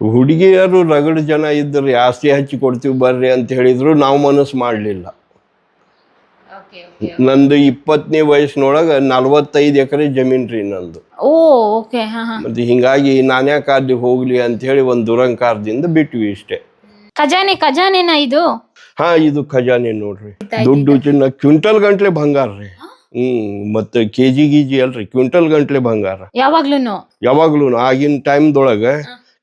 ಹುಡುಗಿಯರು ರಗಡ ಜನ ಇದ್ದರು ಆಸ್ತಿ ಹಚ್ಚಿ ಕೊಡ್ತೀವಿ ಬರ್ರಿ ಅಂತ ಹೇಳಿದ್ರು ನಾವು ಮನಸ್ಸು ಮಾಡಲಿಲ್ಲ. ನಂದು ಇಪ್ಪತ್ತನೇ ವಯಸ್ಸಿನೊಳಗೆ ನಲ್ವತ್ತೈದು ಎಕರೆ ಜಮೀನ್ ರೀ ನಂದು. ಮತ್ತೆ ಹಿಂಗಾಗಿ ನಾನ್ಯಾಕೆ ಅಲ್ಲಿ ಹೋಗ್ಲಿ ಅಂತ ಹೇಳಿ ಒಂದು ದುರಂಕಾರದಿಂದ ಬಿಟ್ವಿ ಇಷ್ಟೇ. ಖಜಾನೆ ಖಜಾನೆನಾ ಇದು? ಹಾ ಇದು ಖಜಾನೆ ನೋಡ್ರಿ. ದುಡ್ಡು ಚಿನ್ನ ಕ್ವಿಂಟಲ್ ಗಂಟ್ಲೆ ಬಂಗಾರ ರೀ. ಹ್ಮ್ ಮತ್ತೆ ಕೆಜಿ ಗಿಜಿ ಗೀಜಿ ಅಲ್ರಿ ಕ್ವಿಂಟಲ್ ಗಂಟ್ಲೆ ಬಂಗಾರ. ಯಾವಾಗ್ಲೂನು? ಯಾವಾಗ್ಲೂ ಆಗಿನ ಟೈಮ್ದೊಳಗೆ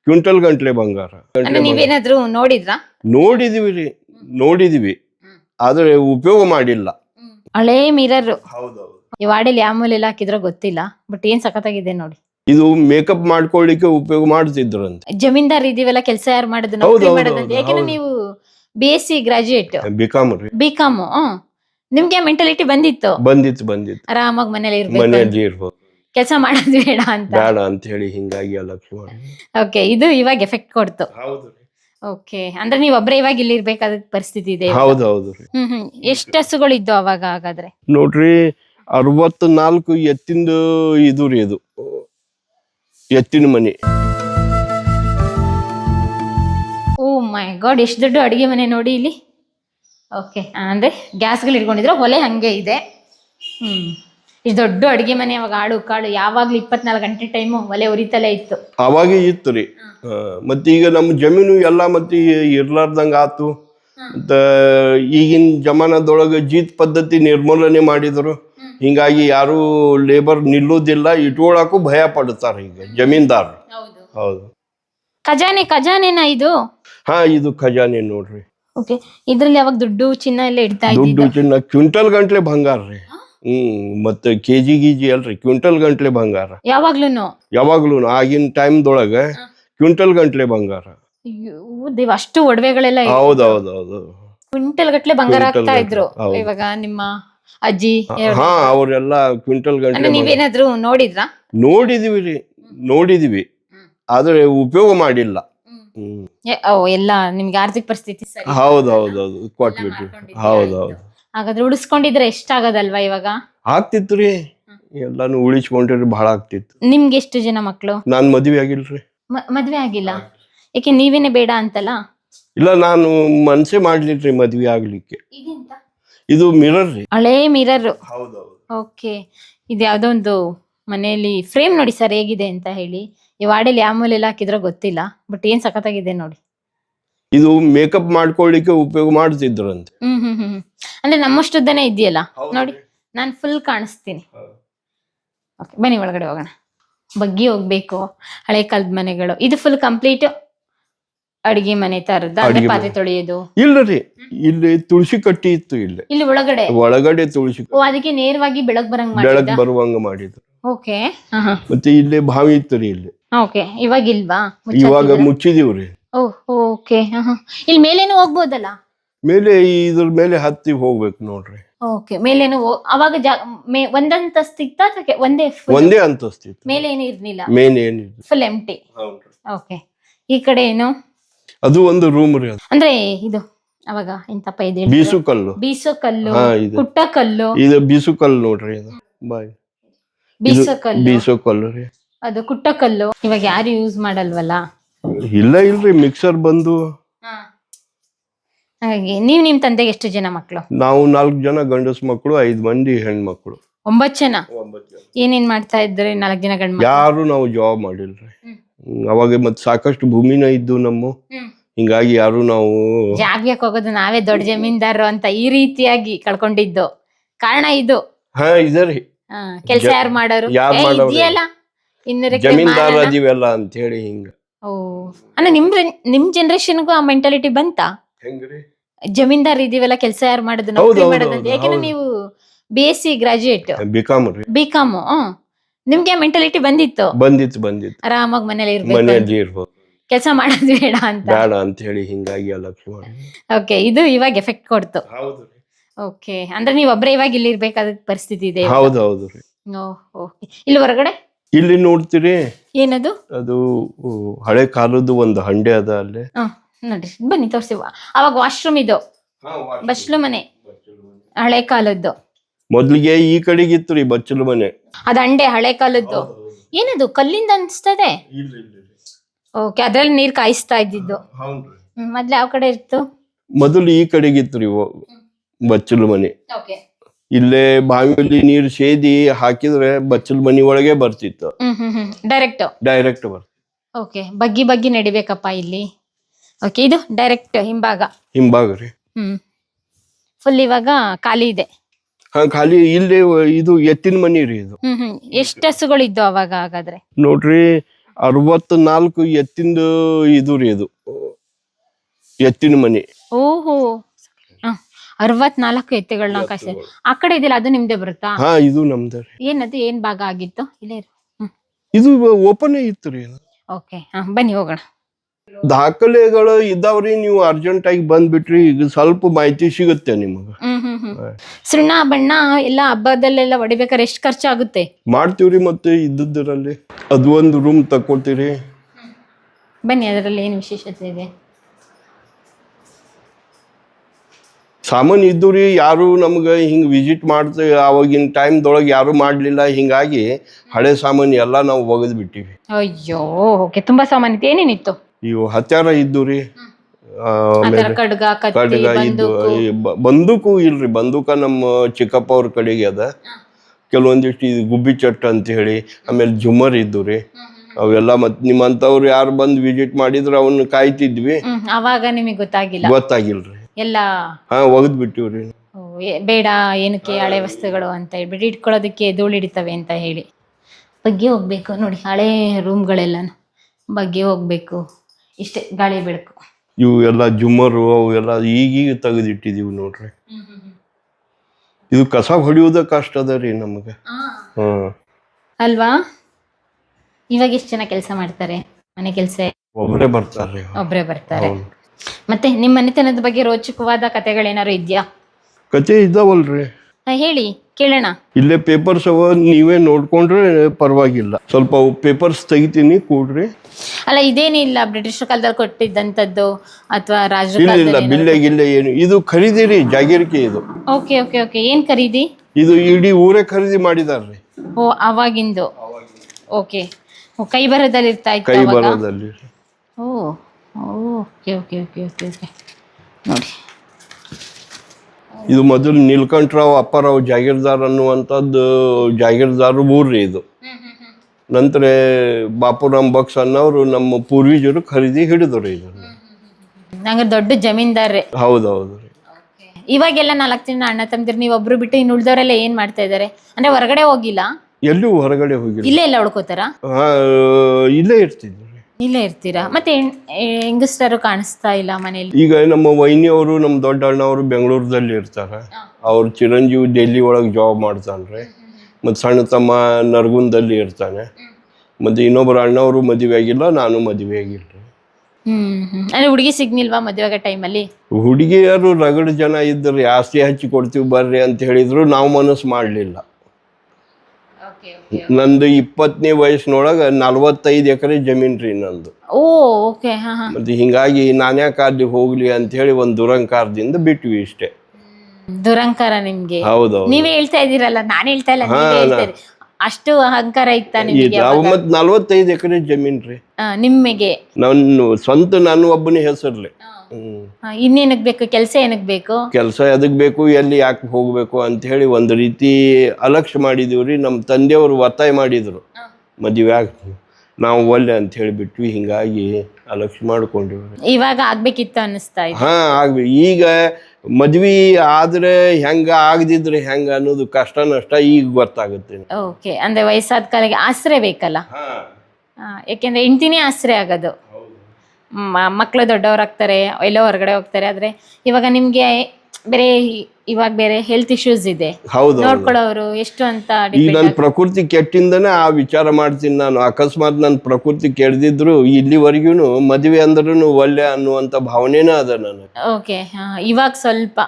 ಕ್ವಿಂಟಲ್ ಗಂಟ್ಲೆ ಬಂಗಾರ. ಅಂದ್ರೆ ನೀವೇನಾದ್ರೂ ನೋಡಿದ್ರಾ? ನೋಡಿದಿವಿ ರೀ ನೋಡಿದಿವಿ. ಆದ್ರೆ ಉಪಯೋಗ ಮಾಡಿಲ್ಲ. ಹಳೆ ಮಿರರ್. ಈ ವಾಡಿಲಿ ಯಾವ ಮೂಲೆಲ್ಲ ಹಾಕಿದ್ರೋ ಗೊತ್ತಿಲ್ಲ ಬಟ್ ಏನ್ ಸಖತ್ತಾಗಿದೆ ನೋಡಿ. ಇದು ಮೇಕಪ್ ಮಾಡ್ಕೊಳ್ಳಿಕ್ಕೆ ಉಪಯೋಗ ಮಾಡ್ತಿದ್ರಂತೆ. ಜಮೀನ್ದಾರ್ ಇದೀವೆಲ್ಲ ಕೆಲಸ ಯಾರು ಮಾಡಿದ್ರು ನೌಕರಿ ಯಾಕಂದ್ರೆ ನೀವು B S C graduate B Com ರೀ. ಬಿ ಕಾಮ್ ನಿಮ್ಗೆ ಮೆಂಟಾಲಿಟಿ ಬಂದಿತ್ತು? ಬಂದಿತ್ತು ಬಂದಿತ್ತು. ಆರಾಮಾಗಿ ಮನೇಲಿ ಇರ್ಬೇಕು ಮನೆಯಲ್ಲಿ ಇರ್ಬೋದು. ಕೆಲಸ ಮಾಡೋದು ಬೇಡ ಅಂತ. ಬೇಡ ಅಂತ ಹೇಳಿ ಹಿಂಗಾಗಿ ಮಾಡಿ ಓಕೆ ಇದು ಇವಾಗ ಎಫೆಕ್ಟ್ ಕೊಡ್ತು. ಹೌದು ಓಕೆ ಅಂದ್ರೆ ನೀವ್ ಒಬ್ರೇ ಇವಾಗ ಇಲ್ಲಿ ಇರ್ಬೇಕಾದ ಪರಿಸ್ಥಿತಿ ಇದೆ. ಹೌದು ಹೌದು ರೀ. ಹ್ಮ್ ಹ್ಮ್. ಎಷ್ಟು ಹಸುಗಳು ಇದ್ದು ಅವಾಗ ಹಾಗಾದ್ರೆ? ನೋಡ್ರಿ ಅರವತ್ತು ನಾಲ್ಕು ಎತ್ತಿಂದು ಇದು ರೀ ಇದು. ಎತ್ತಿನ ಮನೆ. ಓ ಮೈ ಗಾಡ್ ಎಷ್ಟು ದೊಡ್ಡ ಅಡಿಗೆ ಮನೆ ನೋಡಿ ಇಲ್ಲಿ. ಓಕೆ ಅಂದ್ರೆ ಗ್ಯಾಸ್ಗಳು ಇಟ್ಕೊಂಡಿದ್ರೆ ಹೊಲೆ ಹಂಗೆ ಇದೆ. ಹ್ಮ್. ಇಷ್ಟು ದೊಡ್ಡ ಅಡಿಗೆ ಮನೆ ಅವಾಗ ಆಳು ಕಾಳು ಯಾವಾಗ್ಲೂ ಇಪ್ಪತ್ನಾಲ್ಕು ಗಂಟೆ ಟೈಮು ಒಲೆ ಉರಿತಲೇ ಇತ್ತು. ಅವಾಗೇ ಇತ್ತು ರೀ. ಈಗ ನಮ್ಮ ಜಮೀನು ಎಲ್ಲ ಮತ್ತೆ ಇರ್ಲಾರ್ದಂಗ ಆತು. ಮತ್ತ ಈಗಿನ ಜಮಾನದೊಳಗೆ ಜೀತ್ ಪದ್ಧತಿ ನಿರ್ಮೂಲನೆ ಮಾಡಿದ್ರು. ಹಿಂಗಾಗಿ ಯಾರು ಲೇಬರ್ ನಿಲ್ಲೋದಿಲ್ಲ ಇಟ್ಕೊಳಕ್ಕೂ ಭಯ ಪಡುತ್ತಾರೆ ಈಗ ಜಮೀನ್ದಾರ್ ಹೌದು. ಖಜಾನೆ ಖಜಾನೆನಾ ಇದು? ಹಾ ಇದು ಖಜಾನೆ ನೋಡ್ರಿ. ಓಕೆ ಇದ್ರಲ್ಲಿ ಯಾವಾಗ ದುಡ್ಡು ಚಿನ್ನ ಎಲ್ಲ ಇಡ್ತಾ ದುಡ್ಡು ಇದ್ದಿದ್ದು? ಚಿನ್ನ ಕ್ವಿಂಟಲ್ ಗಂಟ್ಲೆ ಬಂಗಾರ ರೀ. ಹ್ಮ್ ಮತ್ತೆ ಕೆಜಿ ಗಿಜಿ ಅಲ್ರಿ ಕ್ವಿಂಟಲ್ ಗಂಟ್ಲೆ ಬಂಗಾರ. ಯಾವಾಗ್ಲೂನು? ಯಾವಾಗ್ಲೂ ಆಗಿನ ಟೈಮ್ದೊಳಗ ಕ್ವಿಂಟಲ್ ಗಂಟ್ಲೆ ಬಂಗಾರ. ಅಯ್ಯೋ, ದೇವ್ ಅಷ್ಟು ಒಡವೆಗಳೆಲ್ಲ ಹೌದೌದೌದು. ಕ್ವಿಂಟಲ್ ಗಟ್ಲೆ ಬಂಗಾರ ಆಗ್ತಾ ಹಾಕ್ತಾ ಇದ್ರು. ಇವಾಗ ನಿಮ್ಮ ಅಜ್ಜಿ ಹಾ ಅವರೆಲ್ಲ ಕ್ವಿಂಟಲ್ ಗಂಟ್ಲೆ ನೀವೇನಾದ್ರು ನೋಡಿದ್ರ? ನೋಡಿದ್ರಾ ನೋಡಿದಿವಿ ರೀ ನೋಡಿದಿವಿ. ಆದ್ರೆ ಉಪಯೋಗ ಮಾಡಿಲ್ಲ. ಹ್ಮ್. ಓ ಎಲ್ಲ ನಿಮ್ಗೆ ಆರ್ಥಿಕ ಪರಿಸ್ಥಿತಿ ಸರಿ. ಹೌದೌದೌದು ಕೊಟ್ಬಿಟ್ವಿ ಮಾಡ್ಕೊಂಡಿದ್ದೀರಾ? ಹೌದೌದು. ಹಾಗಾದ್ರೆ ಉಳಿಸ್ಕೊಂಡಿದ್ರೆ ಎಷ್ಟಾಗದಲ್ವಾ ಇವಾಗ? ಆಗ್ತಿತ್ತು ರೀ. ಎಲ್ಲಾನು ಉಳಿಸ್ಕೊಂಡ್ರೆ ಬಹಳ ಆಗ್ತಿತ್ತು. ನಿಮ್ಗೆ ಎಷ್ಟು ಜನ ಮಕ್ಕಳು ನಾನು ಮದ್ವೆ ಆಗಿಲ್ರಿ. ಮ- ಮದ್ವೆ ಆಗಿಲ್ಲ? ಯಾಕೆ ನೀವೇನೆ ಬೇಡ ಅಂತಲ್ಲ? ಇಲ್ಲ ನಾನು ಮನ್ಸೇ ಮಾಡ್ಲಿಲ್ರಿ ಮದ್ವೆ ಆಗ್ಲಿಕ್ಕೆ. ಇದು ಮಿರರ್ ರೀ. ಹಳೆ ಮಿರರ್. ಓಕೆ. ಇದು ಯಾವ್ದೋ ಒಂದು ಮನೆಯಲ್ಲಿ ಫ್ರೇಮ್ ನೋಡಿ ಸರ್ ಹೇಗಿದೆ ಅಂತ ಹೇಳಿ. ಈ ವಾಡಲ್ಲಿ ಯಾವ ಮೂಲೆಲ್ಲ ಹಾಕಿದ್ರೋ ಗೊತ್ತಿಲ್ಲ ಬಟ್ ಏನ್ ಸಖತ್ತಾಗಿದೆ ನೋಡಿ. ಇದು ಮೇಕಪ್ ಮಾಡ್ಕೊಳ್ಳಿಕ್ಕೆ ಉಪಯೋಗ ಮಾಡ್ತಿದ್ರಂತೆ. ಹ್ಮ್ ಹ್ಮ್ ಹ್ಮ್ ಅಂದ್ರೆ ನಮ್ಮಷ್ಟುದ್ದನೆ ಇದೆಯಲ್ಲ? ನೋಡಿ ನಾನು ಫುಲ್ ಕಾಣಿಸ್ತೀನಿ. ಓಕೆ ಬನ್ನಿ ಒಳಗಡೆ ಹೋಗೋಣ. ಬಗ್ಗಿ ಹೋಗ್ಬೇಕು ಹಳೆ ಕಾಲದ ಮನೆಗಳು. ಇದು ಫುಲ್ ಕಂಪ್ಲೀಟ್ ಅಡಿಗೆ ಮನೆ ತರದ ಅಂದ್ರೆ ಅಡಿಗೆ ಪಾತ್ರೆ ಮನೆ. ತೊಳೆಯೋದು? ಇಲ್ಲ ರೀ ಇಲ್ಲಿ ತುಳಸಿ ಕಟ್ಟಿ ಇತ್ತು ಇಲ್ಲಿ. ಇಲ್ಲಿ ಒಳಗಡೆ? ಒಳಗಡೆ ತುಳಸಿ ಓ ಅದಕ್ಕೆ ನೇರವಾಗಿ ಬೆಳಗ್ ಬರಂಗ ಬೆಳಕ್ ಮಾಡಿದ್ದ ಬರುವಂಗ ಮಾಡಿದ್ರು. ಓಕೆ ಮತ್ತೆ ಇಲ್ಲಿ ಬಾವಿ ಇತ್ತು ರೀ ಇಲ್ಲಿ. ಓಕೆ ಇವಾಗ ಇಲ್ವಾ? ಇವಾಗ ಮುಚ್ಚಿದೀವ್ರಿ. ಓಕೆ. ಇಲ್ಲಿ ಮೇಲೇನು ಹೋಗ್ಬೋದಲ್ಲ? ಮೇಲೆ ಇದ್ರ ಮೇಲೆ ಹತ್ತಿ ಹೋಗ್ಬೇಕು ನೋಡ್ರಿ. ಓಕೆ ಮೇಲೇನು ಹೋ- ಅವಾಗ ಜಾ ಮೇ ಒಂದಂತಸ್ತು ಇತ್ತ ಅಥವಾ ಒಂದೇ full? ಒಂದೇ ಅಂತಸ್ತಿತ್ತು ಮೇಲೆ ಏನು ಇರ್ಲಿಲ್ಲ? ಮೇನ್ ಏನಿದೆ ಫುಲ್ ಎಂಟಿ ಓಕೆ. ಈ ಕಡೆ ಏನು? ಅದು ಒಂದು ರೂಮ್ ರೀ ಅದು. ಅಂದ್ರೆ ಇದು ಅವಾಗ ಎಂತಪ್ಪ ಇದೆ? ಬೀಸು ಕಲ್ಲು. ಬೀಸೋ ಕಲ್ಲು ಹಾ ಇದು. ಕುಟ್ಟ ಕಲ್ಲು. ಇದು ಬೀಸು ಕಲ್ಲು ನೋಡ್ರಿ ಇದು. ಬಾಯ್. ಬೀಸೋ ಕಲ್ಲು. ಬೀಸು ಕಲ್ಲು ರೀ. ಅದು ಕುಟ್ಟ ಕಲ್ಲು. ಇವಾಗ ಯಾರು ಯೂಸ್ ಮಾಡಲ್ವಲ್ಲ? ಇಲ್ಲ ಇಲ್ರಿ ಮಿಕ್ಸರ್ ಬಂದು. ಹಾಗೆ ನೀವ್ ನಿಮ್ ತಂದೆ ಎಷ್ಟು ಜನ ಮಕ್ಕಳು ನಾವು ನಾಲ್ಕು ಜನ ಗಂಡಸ್ ಮಕ್ಕಳು ಐದ್ ಮಂದಿ ಹೆಣ್ಮಕ್ಳು. ಒಂಬತ್ ಜನ? ಏನೇನ್ ಮಾಡ್ತಾ ಇದ್ರಿ ನಾಲ್ಕು ಜನ ಗಂಡ ಯಾರು ನಾವು ಜಾಬ್ ಮಾಡಿಲ್ರಿ. ಅವಾಗ ಮತ್ ಸಾಕಷ್ಟು ಭೂಮಿನ ಇದ್ದು ನಮ್ಮ. ಹಿಂಗಾಗಿ ಯಾರು ನಾವು ಜಾಗ್ಯಕ್ ಹೋಗೋದು ನಾವೇ ದೊಡ್ಡ ಜಮೀನ್ದಾರರು ಅಂತ ಈ ರೀತಿಯಾಗಿ ಕಳ್ಕೊಂಡಿದ್ದು. ಕಾರಣ ಇದು. ಹಾ ಕೆಲಸ ಯಾರು ಮಾಡೋರು? ಯಾರ್ ಜಮೀನ್ದಾರ? ಅಂತ ಹೇಳಿ ಹಿಂಗ. ಓ. ಅಂದ್ರೆ ನಿಮ್ ನಿಮ್ ಜನರೇಷನ್ಗೂ ಆ ಮೆಂಟಾಲಿಟಿ ಬಂತಾ? ಹೆಂಗ್ರಿ? ಜಮೀನ್ದಾರ್ ಇದೀವಲ್ಲ ಕೆಲಸ ಯಾರು ಮಾಡೋದು ನೌಕರಿ ಹೌದು, ಮಾಡೋದು ಅಂತ. ಹೌದು, ಯಾಕಂದ್ರೆ ಹೌದು. ನೀವು B S C graduate B Com ರೀ. ಬಿ ಕಾಮ್ ನಿಮ್ಗೆ ಮೆಂಟಾಲಿಟಿ ಬಂದಿತ್ತು? ಬಂದಿತ್ತು ಬಂದಿತ್ತು. ಆರಾಮಾಗಿ ಮನೇಲಿ ಇರ್ಬೇಕು ಮನೆಯಲ್ಲಿ ಇರ್ಬೋದು. ಕೆಲಸ ಮಾಡೋದು ಬೇಡ ಅಂತ. ಬೇಡ ಅಂತ ಹೇಳಿ ಹಿಂಗಾಗಿ ಮಾಡಿ ಓಕೆ ಇದು ಇವಾಗ ಎಫೆಕ್ಟ್ ಕೊಡ್ತು. ಹೌದು ಓಕೆ ಅಂದ್ರೆ ನೀವ್ ಒಬ್ರೇ ಇವಾಗ ಇಲ್ಲಿ ಇರ್ಬೇಕಾದ ಪರಿಸ್ಥಿತಿ ಇದೆ ಹೌದು ಹೌದು ರೀ. ಓ, ಓಕೆ. ಇಲ್ಲಿ ಹೊರಗಡೆ? ಇಲ್ಲಿ ನೋಡ್ತೀರಿ. ಏನದು? ಅದು ಹಳೆ ಕಾಲದ್ದು ಒಂದು ಹಂಡೆ ಅದ ಅಲ್ಲಿ. ನೋಡ್ರಿ ಬನ್ನಿ ತೋರ್ಸಿವ. ಅವಾಗ ವಾಶ್ರೂಮ್ ಇದು. ಬಚ್ಚಲು ಮನೆ. ಹಳೆ ಕಾಲದ್ದು. ಮೊದ್ಲಿಗೆ ಈ ಕಡೆಗಿತ್ತು ರೀ ಬಚ್ಚಲು ಮನೆ. ಅದ್ ಅಂಡೆ ಹಳೆ ಕಾಲದ್ದು. ಏನದು ಕಲ್ಲಿಂದ ಅನ್ಸ್ತದೆ? ಓಕೆ ಅದ್ರಲ್ಲಿ ನೀರ್ ಕಾಯಿಸ್ತಾ ಇದ್ದಿದ್ದು. ಹ್ಮ್, ಮೊದ್ಲು ಯಾವ ಕಡೆ ಇತ್ತು? ಮೊದಲು ಈ ಕಡೆಗಿತ್ತು ರೀ ಬಚ್ಚಲು ಮನೆ. ಓಕೆ ಇಲ್ಲೇ ಬಾವಿಯಲ್ಲಿ ನೀರು ಸೇದಿ ಹಾಕಿದ್ರೆ ಬಚ್ಚಲ್ ಮನಿ ಒಳಗೆ ಬರ್ತಿತ್ತು. ಡೈರೆಕ್ಟ್ ಡೈರೆಕ್ಟ್ ಓಕೆ ಬಗ್ಗಿ ಬಗ್ಗಿ ನಡಿಬೇಕಪ್ಪ ಇಲ್ಲಿ. ಓಕೆ ಇದು ಡೈರೆಕ್ಟ್ ಹಿಂಭಾಗ. ಹಿಂಭಾಗ ರೀ. ಹ್ಮ್. ಫುಲ್ ಇವಾಗ ಖಾಲಿ ಇದೆ. ಹಾ ಖಾಲಿ ಇಲ್ಲಿ ಇದು ಎತ್ತಿನ ಮನಿ ರೀ ಇದು. ಹ್ಮ್ ಹ್ಮ್. ಎಷ್ಟು ಹಸುಗಳು ಇದ್ದು ಅವಾಗ ಹಾಗಾದ್ರೆ? ನೋಡ್ರಿ ಅರವತ್ ನಾಲ್ಕು ಎತ್ತಿಂದು ಇದು ರೀ ಇದು. ಎತ್ತಿನ ಮನಿ. ಓಹೋ. ಅರವತ್ನಾಲ್ಕು ಎತ್ತುಗಳನ್ನ ಆಕಾಶ ಆ ಕಡೆ ಇದೆಯಲ್ಲ ಅದು ನಿಮ್ದೇ ಬರುತ್ತಾ? ಹಾ ಇದು ನಮ್ದು. ರೀ ಏನದು ಏನ್ ಭಾಗ ಆಗಿತ್ತು? ಇಲ್ಲೇ ಇರು. ಹ್ಮ್. ಇದು ಓಪನ್ ಇತ್ತು ರೀ ಓಕೆ ಹಾ ಬನ್ನಿ ಹೋಗೋಣ. ದಾಖಲೆಗಳು ಇದಾವ್ರಿ ನೀವು ಅರ್ಜೆಂಟ್ ಆಗಿ ಬಂದ್ಬಿಟ್ರಿ ಈಗ ಸ್ವಲ್ಪ ಮಾಹಿತಿ ಸಿಗುತ್ತೆ ನಿಮಗೆ. ಹ್ಮ್ ಹ್ಮ್ ಹ್ಮ್. ಸುಣ್ಣ ಬಣ್ಣ ಎಲ್ಲ ಹಬ್ಬದಲ್ಲೆಲ್ಲ ಹೊಡಿಬೇಕಾದ್ರೆ ಎಷ್ಟು ಖರ್ಚಾಗುತ್ತೆ? ಮಾಡ್ತೀವ್ರಿ ಮತ್ತೆ ಇದ್ದದ್ರಲ್ಲಿ. ಅದು ಒಂದು ರೂಮ್ ತಕೊಳ್ತೀರಿ ಬನ್ನಿ ಅದರಲ್ಲಿ ಏನು ವಿಶೇಷತೆ ಇದೆ? ಸಾಮಾನು ಇದ್ದು ರೀ ಯಾರು ನಮ್ಗೆ ಹಿಂಗೆ ವಿಸಿಟ್ ಮಾಡ್ತ ಅವಾಗಿನ ಟೈಮ್ದೊಳಗೆ ಯಾರು ಮಾಡಲಿಲ್ಲ ಹಿಂಗಾಗಿ ಹಳೆ ಸಾಮಾನು ಎಲ್ಲ ನಾವು ಒಗೆದು ಬಿಟ್ಟಿವಿ. ಅಯ್ಯೋ ಓಕೆ. ತುಂಬಾ ಸಾಮಾನು ಇತ್ತು. ಏನೇನಿತ್ತು ಇವು ಹತ್ಯಾರ ಇದ್ದು ರೀ. ಆತರ ಖಡ್ಗ ಕತ್ತಿ ಕಡ್ಗ ಇದ್ದು ಬಂದೂಕು. ಈ ಬ- ಬಂದೂಕು ಇಲ್ರಿ. ಬಂದೂಕ ನಮ್ಮ ಚಿಕ್ಕಪ್ಪ ಅವ್ರ ಕಡೆಗೆ ಅದ. ಕೆಲವೊಂದಿಷ್ಟು ಇದು ಗುಬ್ಬಿ ಚಟ್ ಅಂತ ಹೇಳಿ ಆಮೇಲೆ ಜುಮರ್ ಇದ್ದು ರೀ. ಅವೆಲ್ಲ ಮತ್ ನಿಮ್ಮಂಥವ್ರು ಯಾರು ಬಂದು ವಿಸಿಟ್ ಮಾಡಿದ್ರೆ ಅವನ್ನ ಕಾಯ್ತಿದ್ವಿ. ಹ್ಮ್. ಅವಾಗ ನಿಮಗೆ ಗೊತ್ತಾಗಿಲ್ಲ. ಗೊತ್ತಾಗಿಲ್ರಿ. ಎಲ್ಲ ಹಾ ಒಗದ್ ಬಿಟ್ಟಿವ್ರಿ ಓ, ಏ- ಬೇಡ ಏನಕ್ಕೆ ಹಳೆ ವಸ್ತುಗಳು ಅಂತ ಹೇಳ್ಬಿಟ್ಟು ಇಟ್ಕೊಳ್ಳೋದಕ್ಕೆ ಧೂಳಿಡ್ತವೆ ಹಿಡಿತವೆ ಅಂತ ಹೇಳಿ. ಬಗ್ಗೆ ಹೋಗ್ಬೇಕು ನೋಡಿ ಹಳೆ ರೂಮ್ಗಳೆಲ್ಲ ಬಗ್ಗೆ ಹೋಗ್ಬೇಕು ಇಷ್ಟೇ ಗಾಳಿ ಬೆಳಕು. ಇವು ಎಲ್ಲ ಜುಮ್ಮರು ಅವು ಎಲ್ಲ ಈಗೀಗ ತೆಗೆದಿಟ್ಟಿದೀವಿ ನೋಡ್ರಿ. ಇದು ಕಸ ಹೊಡಿಯೋದ ಕಷ್ಟ ಅದ ರೀ ನಮಗೆ. ಹ್ಮ್ ಅಲ್ವಾ? ಇವಾಗ ಎಷ್ಟು ಜನ ಕೆಲಸ ಮಾಡ್ತಾರೆ? ಮನೆ ಕೆಲಸ? ಒಬ್ಬರೇ ಬರ್ತಾರೆ ಒಬ್ರೇ ಬರ್ತಾರೆ. ಹೌದು. ಮತ್ತೆ ನಿಮ್ಮ ಮನೆತನದ ಬಗ್ಗೆ ರೋಚಕವಾದ ಕಥೆಗಳೇನಾದ್ರು ಇದೆಯಾ? ಕತೆ ಇದ್ದಾವಲ್ರಿ ಹೇಳಿ ಕೇಳೋಣ. ಇಲ್ಲೇ ಪೇಪರ್ಸ್ ಅವ ನೀವೇ ನೋಡ್ಕೊಂಡ್ರೆ ಪರವಾಗಿಲ್ಲ. ಸ್ವಲ್ಪ ಪೇಪರ್ಸ್ ತೆಗಿತೀನಿ ಕೂಡ್ರಿ. ಅಲ್ಲ ಇದೇನಿಲ್ಲ ಬ್ರಿಟಿಷ್ ಕಾಲದಲ್ಲಿ ಕೊಟ್ಟಿದ್ದಂಥದ್ದು ಅಥವಾ ರಾಜರ ಇಲ್ಲ ಇಲ್ಲ ಬಿಲ್ಲೆ ಗಿಲ್ಲೆ ಏನು. ಇದು ಖರೀದಿರಿ ಜಾಗೀರಿಕೆ ಇದು. Okay okay okay. ಏನ್ ಖರೀದಿ? ಇದು ಇಡೀ ಊರೇ ಖರೀದಿ ಮಾಡಿದಾರ್ರಿ. ಓ ಅವಾಗಿಂದು. ಓಕೆ. ಓ ಕೈ ಬರದಲ್ಲಿ ಇರ್ತಾ ಇತ್ತು ಕೈ ಅವಾಗ? ಬರೋದಲ್ಲಿ ಓ. Okay okay okay okay okay. ನೋಡಿ. ಇದು ಮೊದಲು ನೀಲ್ಕಂಠರಾವ್ ಅಪ್ಪರಾವ್ ಜಾಗೀರ್ದಾರ್ ಅನ್ನುವಂಥದ್ದು ಜಾಗೀರ್ದಾರ್ ಊರ್ರಿ ಇದು. ನಂತರ ಬಾಪುರಾಮ್ ಬಕ್ಸ್ ಅನ್ನೋರು ನಮ್ಮ ಪೂರ್ವೀಜರು ಖರೀದಿ ಹಿಡಿದ್ರು ಇದನ್ನು. ನಂಗೆ ದೊಡ್ಡ ಜಮೀನ್ದಾರ್ರೆ ಹೌದೌದು ರೀ. ಇವಾಗೆಲ್ಲ ನಾಲ್ಕು ಜನ ಅಣ್ಣ ತಮ್ಮದಿರು ನೀವು ಒಬ್ರು ಬಿಟ್ಟು ಇನ್ನು ಉಳಿದವರೆಲ್ಲ ಏನ್ ಮಾಡ್ತಾ ಇದಾರೆ ಅಂದ್ರೆ ಹೊರಗಡೆ ಹೋಗಿಲ್ಲ? ಎಲ್ಲೂ ಹೊರಗಡೆ ಹೋಗಿಲ್ಲ. ಇಲ್ಲೇ ಎಲ್ಲ ಉಳ್ಕೋತಾರ? ಹಾ, ಇಲ್ಲೇ ಇರ್ತಿದ್ರು ಇಲ್ಲೇ ಇರ್ತೀರಾ? ಮತ್ತೆ ಹೆಣ್- ಹೆಂಗಸ್ಟರು ಕಾಣಿಸ್ತಾ ಇಲ್ಲ ಮನೇಲಿ? ಈಗ ನಮ್ಮ ವೈನಿಯವರು ನಮ್ಮ ದೊಡ್ಡ ಅಣ್ಣವರು ಬೆಂಗಳೂರದಲ್ಲಿ ಇರ್ತಾರೆ. ಅವ್ರು ಚಿರಂಜೀವಿ ಡೆಲ್ಲಿ ಒಳಗೆ ಜಾಬ್ ಮಾಡ್ತಾನ್ರಿ. ಮತ್ತು ಸಣ್ಣ ತಮ್ಮ ನರಗುಂದಲ್ಲಿ ಇರ್ತಾನೆ. ಮತ್ತೆ ಇನ್ನೊಬ್ಬರು ಅಣ್ಣವರು ಮದುವೆ ಆಗಿಲ್ಲ ನಾನು ಮದುವೆ ಆಗಿಲ್ಲ. ಹ್ಮ್ ಹ್ಮ್. ಅಂದ್ರೆ ಹುಡುಗಿ ಸಿಗ್ನಿಲ್ವಾ ಮದುವೆ ಟೈಮಲ್ಲಿ? ಹುಡುಗಿಯರು ರಗಡ ಜನ ಇದ್ದರು ಆಸ್ತಿ ಹಚ್ಚಿ ಕೊಡ್ತೀವಿ ಬರ್ರಿ ಅಂತ ಹೇಳಿದ್ರು ನಾವು ಮನಸ್ಸು ಮಾಡಲಿಲ್ಲ. ನಂದು ಇಪ್ಪತ್ತನೇ ವಯಸ್ಸಿನೊಳಗ ನಲ್ವತ್ತೈದು ಎಕರೆ ಜಮೀನ್ ರೀ ನಂದು. ಓ ಓಕೆ ಮತ್ತು ಹಿಂಗಾಗಿ ನಾನ್ಯಾಕೆ ಅಲ್ಲಿ ಹೋಗ್ಲಿ ಅಂತ ಹೇಳಿ ಒಂದು ದುರಂಕಾರದಿಂದ ಬಿಟ್ವಿ ಇಷ್ಟೇ. ದುರಂಕಾರ ನಿಮ್ಗೆ. ಹೌದು ನೀವೇ ಹೇಳ್ತಾ ಇದೀರಲ್ಲ ನಾನು ಹೇಳ್ತಾ ಇಲ್ಲ ನೀವೇ ಹೇಳ್ತಾ ಇದ್ದೀರಿ. ಅಷ್ಟು ಅಹಂಕಾರ ಇತ್ತ ನಿಮಗೆ ನಲ್ವತ್ತೈದು ಎಕರೆ ಜಮೀನ್ ರೀ. ನಿಮಗೆ ನಾನು ಸ್ವಂತ ನಾನು ಒಬ್ಬನೇ ಹೆಸರ್ಲಿ. ಇನ್ನೇನಕ್ ಬೇಕು? ಕೆಲಸ ಏನಕ್ ಬೇಕು? ಕೆಲಸ ಎದಕ್ ಬೇಕು ಎಲ್ಲಿ ಯಾಕೆ ಹೋಗ್ಬೇಕು ಅಂತ ಹೇಳಿ ಒಂದು ರೀತಿ ಅಲಕ್ಷ ಮಾಡಿದೀವ್ರಿ. ನಮ್ಮ ತಂದೆಯವರು ಒತ್ತಾಯ ಮಾಡಿದ್ರು. ಮದುವೆ ಆಗ ನಾವು ಒಲ್ಲೆ ಅಂತ ಹೇಳಿಬಿಟ್ವಿ ಹಿಂಗಾಗಿ ಅಲಕ್ಷ್ಯ ಮಾಡ್ಕೊಂಡಿವ್ರಿ ಇವಾಗ ಆಗ್ಬೇಕಿತ್ತು ಅನಿಸ್ತಾ ಇದೆ. ಹಾ ಆಗ್ಬೇಕು ಈಗ ಮದ್ವಿ ಆದ್ರೆ ಹೆಂಗ ಆಗದಿದ್ರೆ ಹೆಂಗ ಅನ್ನೋದು ಕಷ್ಟ ನಷ್ಟ ಈಗ ಗೊತ್ತಾಗುತ್ತೆ. ಓಕೆ ಅಂದ್ರೆ ವಯಸ್ಸಾದ ಕಾಲಿಗೆ ಆಶ್ರಯ ಬೇಕಲ್ಲ? ಆ, ಯಾಕೆಂದ್ರೆ ಹೆಂಡ್ತಿನೇ ಆಶ್ರಯ ಆಗೋದು. ಮಕ್ಕಳು ಮಕ್ಳು ದೊಡ್ಡವರಾಗ್ತಾರೆ ಎಲ್ಲೋ ಹೊರಗಡೆ ಹೋಗ್ತಾರೆ ಆದ್ರೆ ಇವಾಗ ನಿಮ್ಗೆ ಬೇರೆ ಇವಾಗ ಬೇರೆ ಹೆಲ್ತ್ ಇಶ್ಯೂಸ್ ಇದೆ. ಹೌದು ನೋಡ್ಕೊಳ್ಳೋರು ಎಷ್ಟು ಅಂತ ಈಗ ನನ್ನ ಪ್ರಕೃತಿ ಕೆಟ್ಟಿಂದನೇ ಆ ವಿಚಾರ ಮಾಡ್ತೀನಿ ನಾನು. ಅಕಸ್ಮಾತ್ ನನ್ನ ಪ್ರಕೃತಿ ಕೆಡ್ದಿದ್ರು ಇಲ್ಲಿವರೆಗೂ ಮದುವೆ ಅಂದ್ರೂ ಒಳ್ಳೆ ಅನ್ನುವಂತ ಭಾವನೆನೇ ಅದ ನನಗೆ. ಓಕೆ ಇವಾಗ ಸ್ವಲ್ಪ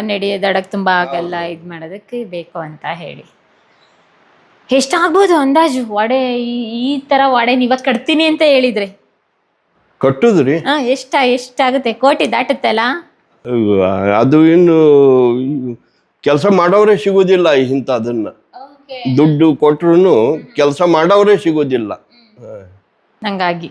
ನಡೆಯೋದಡಕ್ ತುಂಬಾ ಆಗಲ್ಲ ಇದ್ ಮಾಡೋದಕ್ಕೆ ಬೇಕು ಅಂತ ಹೇಳಿ. ಎಷ್ಟಾಗ್ಬೋದು ಅಂದಾಜು? ವಾಡೆ ಈ- ತರ ವಾಡೆ ಇವಾಗ ಕಟ್ತೀನಿ ಅಂತ ಹೇಳಿದ್ರೆ. ಕಟ್ಟುದ್ರಿ? ಹಾ ಎಷ್ಟ ಎಷ್ಟಾಗುತ್ತೆ? ಕೋಟಿ ದಾಟುತ್ತಲ್ಲ? ಅದು ಇನ್ನು ಕೆಲಸ ಮಾಡೋರೇ ಸಿಗೋದಿಲ್ಲ ಇಂಥ ಅದನ್ನ ದುಡ್ಡು ಕೊಟ್ರು ಕೆಲಸ ಮಾಡೋರೇ ಸಿಗೋದಿಲ್ಲ. ಹಂಗಾಗಿ.